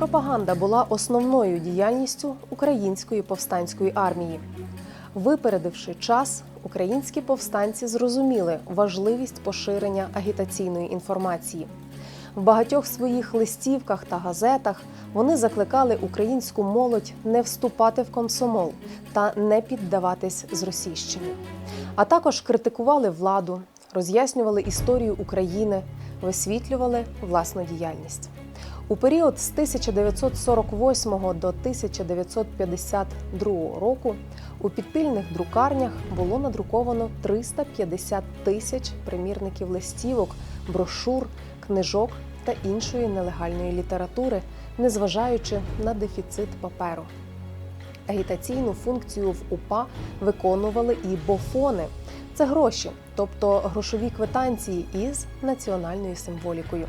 Пропаганда була основною діяльністю української повстанської армії. Випередивши час, українські повстанці зрозуміли важливість поширення агітаційної інформації. В багатьох своїх листівках та газетах вони закликали українську молодь не вступати в комсомол та не піддаватись зросійщині. А також критикували владу, роз'яснювали історію України, висвітлювали власну діяльність. У період з 1948 до 1952 року у підпільних друкарнях було надруковано 350 тисяч примірників листівок, брошур, книжок та іншої нелегальної літератури, незважаючи на дефіцит паперу. Агітаційну функцію в УПА виконували і бофони. Це гроші, тобто грошові квитанції із національною символікою.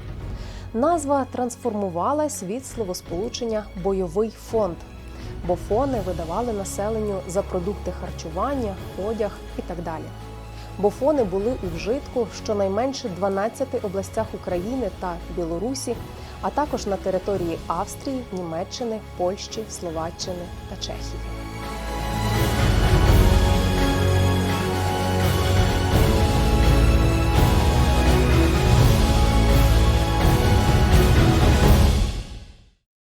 Назва трансформувалась від словосполучення бойовий фонд, бо фони видавали населенню за продукти харчування, одяг і так далі. Бофони були у вжитку щонайменше 12 областях України та Білорусі, а також на території Австрії, Німеччини, Польщі, Словаччини та Чехії.